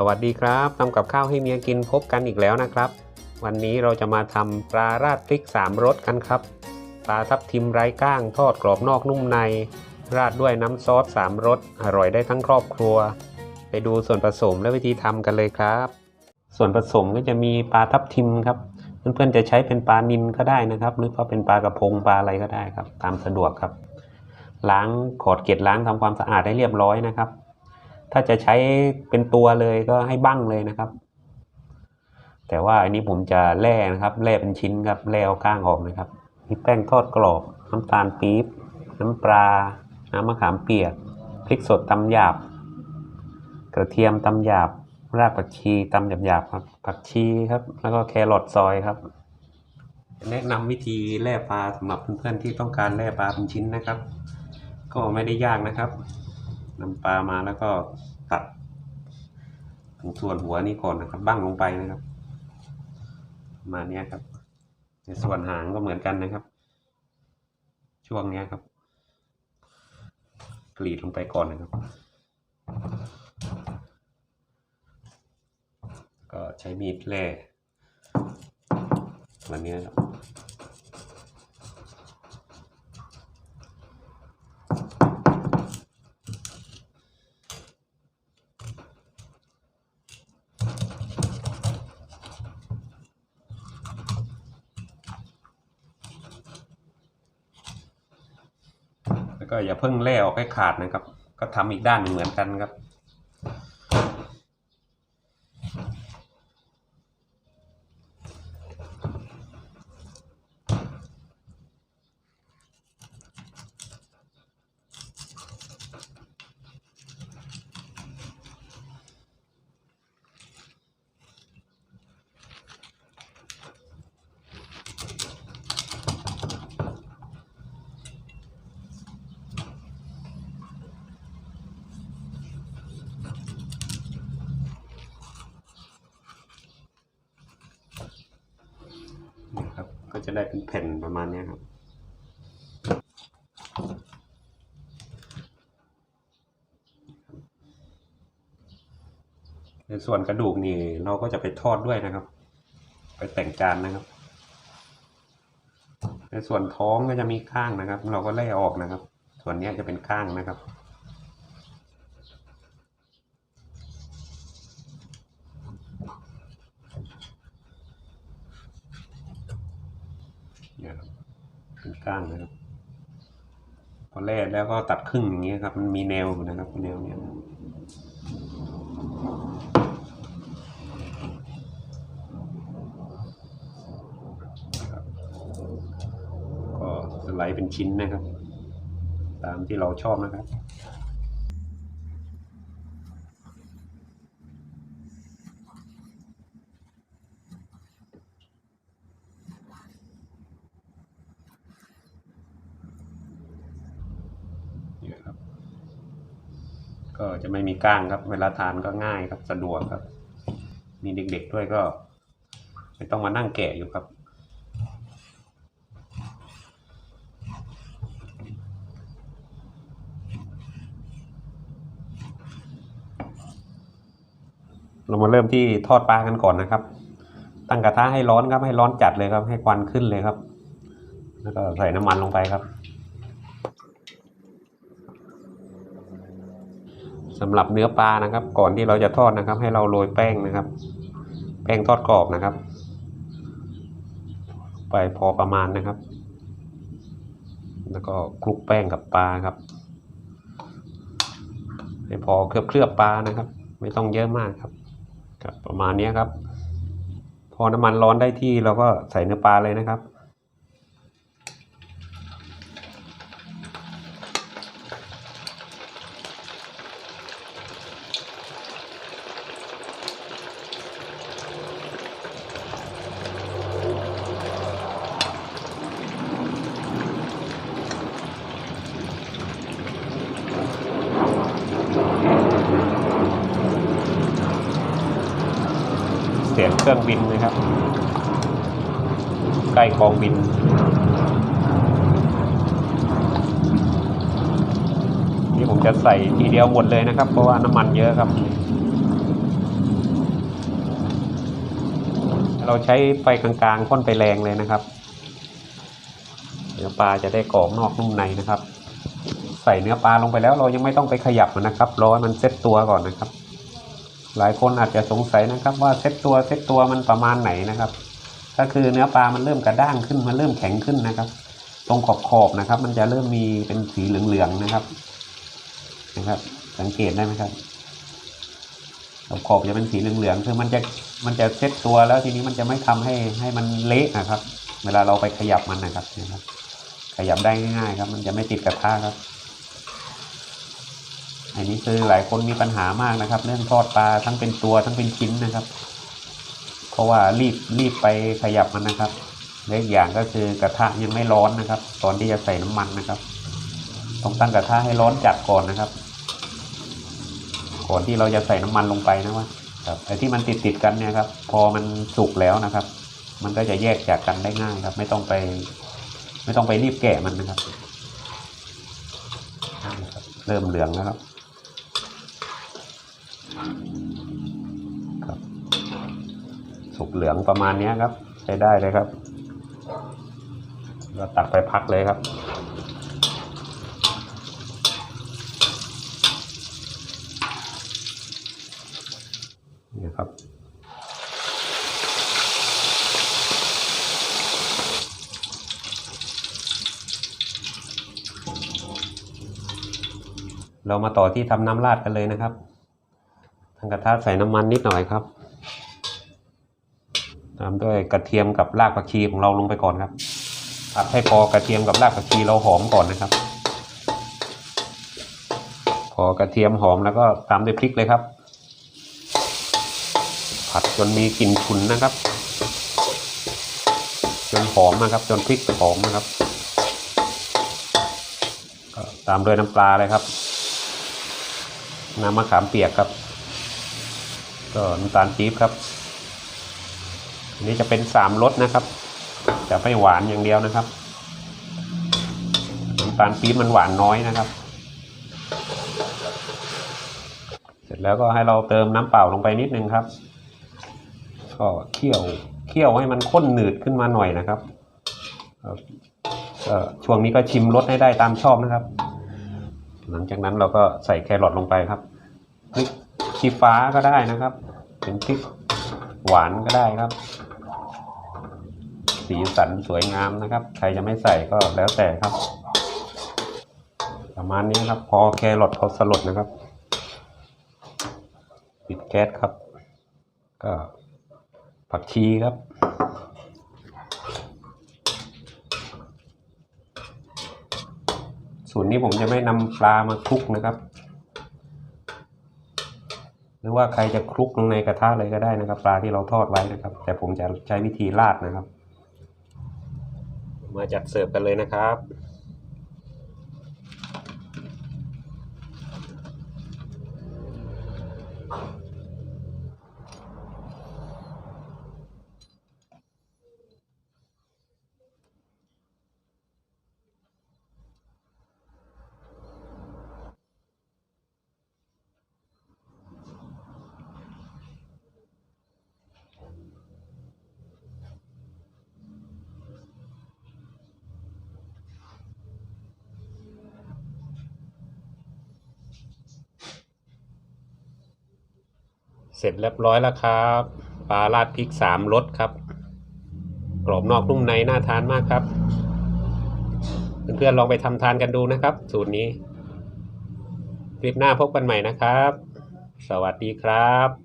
สวัสดีครับทำกับข้าวให้เมียกินพบกันอีกแล้วนะครับ วันนี้เราจะมาทำปลาราดพริก 3รสกันครับ ปลาทับทิมไร้ก้างทอดกรอบนอกนุ่มใน ราดด้วยน้ำซอส3รสอร่อยได้ทั้งครอบครัว ไปดูส่วนผสมและวิธีทำกันเลยครับ ส่วนผสมก็จะมีปลาทับทิมครับ เพื่อนๆจะใช้เป็นปลานิลก็ได้นะครับ หรือว่าเป็นปลากระพงปลาอะไรก็ได้ครับ ตามสะดวกครับ ล้างขอดเกล็ดล้างทำความสะอาดให้เรียบร้อยนะครับ ถ้าจะใช้เป็นตัวเลยก็ให้บั้งเลยนะครับ แต่ว่าอันนี้ผมจะแล่นะครับ แล่เป็นชิ้นครับแล่เอาก้างออกนะครับมีแป้งทอดกรอบน้ำตาลปี๊บน้ำปลา น้ำมะขามเปียกพริกสดตำหยาบ กระเทียมตำหยาบ รากผักชีตำหยาบๆครับ ผักชีครับ แล้วก็แครอทซอยครับ แนะนำวิธีแล่ปลาสำหรับเพื่อนๆที่ต้องการแล่ปลาเป็นชิ้นนะครับ ก็ไม่ได้ยากนะครับ นำปลามาแล้วก็ตัดตรงส่วนหัวนี่ก่อนนะครับ บ้างลงไปนะครับมาเนี้ยครับในส่วนหางก็เหมือนกันนะครับ ช่วงเนี้ยครับ กรีดลงไปก่อนนะครับ ก็ใช้มีดแล่วันนี้ครับ ก็อย่าเพิ่งแล่ออกให้ขาดนะครับ ก็ทำอีกด้านหนึ่งเหมือนกันครับ จะได้เป็นแผ่นประมาณนี้ครับในส่วนกระดูกนี่เราก็จะไปทอดด้วยนะครับ ไปแต่งจานนะครับ ในส่วนท้องก็จะมีข้างนะครับ เราก็ไล่ออกนะครับ ส่วนนี้จะเป็นข้างนะครับ นี่ยครับเป็นก้างนะครับ พอแล่แล้วก็ตัดครึ่งอย่างเงี้ยครับ มันมีแนวนะครับแนวเนี้ยก็สไลด์เป็นชิ้นนะครับ ตามที่เราชอบนะครับ ก็จะไม่มีก้างครับ เวลาทานก็ง่ายครับสะดวกครับ มีเด็กๆด้วยก็ ไม่ต้องมานั่งแกะอยู่ครับ เรามาเริ่มที่ทอดปลากันก่อนนะครับ ตั้งกระทะให้ร้อนครับให้ร้อนจัดเลยครับ ให้ควันขึ้นเลยครับ แล้วก็ใส่น้ำมันลงไปครับ สำหรับเนื้อปลานะครับ ก่อนที่เราจะทอดนะครับ ให้เราโรยแป้งนะครับ แป้งทอดกรอบนะครับ ไปพอประมาณนะครับ แล้วก็คลุกแป้งกับปลาครับให้พอเคลือบเคลือบปลานะครับ ไม่ต้องเยอะมากครับครับประมาณนี้ครับ พอน้ำมันร้อนได้ที่เราก็ใส่เนื้อปลาเลยนะครับ สียงเครื่องบินเลยครับ ใกล้กองบินนี่ผมจะใส่ทีเดียวหมดเลยนะครับ เพราะว่าน้ำมันเยอะครับ เราใช้ไฟกลางๆค่อนไปแรงเลยนะครับเนื้อปลาจะได้กรอบนอกนุ่มในนะครับ ใส่เนื้อปลาลงไปแล้วเรายังไม่ต้องไปขยับมันนะครับรอให้มันเซ็ตตัวก่อนนะครับ หลายคนอาจจะสงสัยนะครับ ว่าเซ็ตตัวเซ็ตตัวมันประมาณไหนนะครับ ก็คือเนื้อปลามันเริ่มกระด้างขึ้นมันเริ่มแข็งขึ้นนะครับ ตรงขอบขอบนะครับ มันจะเริ่มมีเป็นสีเหลืองๆนะครับ นะครับ สังเกตได้ไหมครับขอบขอบจะเป็นสีเหลืองๆคือมันจะมันจะเซ็ตตัวแล้วทีนี้มันจะไม่ทำให้ให้มันเละนะครับ เวลาเราไปขยับมันนะครับนะครับ ขยับได้ง่ายๆครับ มันจะไม่ติดกระทะครับ อันนี้คือหลายคนมีปัญหามากนะครับ เรื่องทอดปลาทั้งเป็นตัวทั้งเป็นชิ้นนะครับ เพราะว่ารีบรีบไปขยับมันนะครับและอีกอย่างก็คือกระทะยังไม่ร้อนนะครับ ตอนที่จะใส่น้ำมันนะครับต้องตั้งกระทะให้ร้อนจัดก่อนนะครับ ก่อนที่เราจะใส่น้ำมันลงไปนะว่าครับไอ้ที่มันติดติดกันเนี่ยครับ พอมันสุกแล้วนะครับ มันก็จะแยกจากกันได้ง่ายครับ ไม่ต้องไป ไม่ต้องไปรีบแกะมันนะครับ เริ่มเหลืองแล้วครับ ครับสุกเหลืองประมาณนี้ครับ ใช้ได้เลยครับเราตักไปพักเลยครับนี่ครับเรามาต่อที่ทำน้ำราดกันเลยนะครับ ทางกระทะใส่น้ำมันนิดหน่อยครับตามด้วยกระเทียมกับรากผักชีของเราลงไปก่อนครับผัดให้พอกระเทียมกับรากผักชีเราหอมก่อนนะครับ พอกระเทียมหอมแล้วก็ตามด้วยพริกเลยครับ ผัดจนมีกลิ่นฉุนนะครับ จนหอมนะครับ จนพริกหอมนะครับตามด้วยน้ำปลาเลยครับ น้ำมะขามเปียกครับ ก็น้ำตาลปี๊บครับอันนี้จะเป็นสามรสนะครับ จะไม่หวานอย่างเดียวนะครับน้ำตาลปี๊บมันหวานน้อยนะครับ เสร็จแล้วก็ให้เราเติมน้ำเปล่าลงไปนิดนึงครับ ก็เคี่ยวเคี่ยวให้มันข้นหนืดขึ้นมาหน่อยนะครับช่วงนี้ก็ชิมรสให้ได้ตามชอบนะครับ หลังจากนั้นเราก็ใส่แครอทลงไปครับพริก ชี้ฟ้าก็ได้นะครับ เป็นพริกหวานก็ได้ครับ สีสันสวยงามนะครับ ใครจะไม่ใส่ก็แล้วแต่ครับ ประมาณนี้ครับ พอแครอทพอสลดนะครับ ปิดแก๊สครับ ก็ผักชีครับส่วนนี้ผมจะไม่นำปลามาคลุกนะครับ หรือว่าใครจะคลุกลงในกระทะเลยก็ได้นะครับ ปลาที่เราทอดไว้นะครับ แต่ผมจะใช้วิธีราดนะครับ มาจัดเสิร์ฟกันเลยนะครับ เสร็จเรียบร้อยแล้วครับปลาราดพริกสามรสครับ กรอบนอกนุ่มในน่าทานมากครับ เพื่อนๆลองไปทำทานกันดูนะครับ สูตรนี้คลิปหน้าพบกันใหม่นะครับ สวัสดีครับ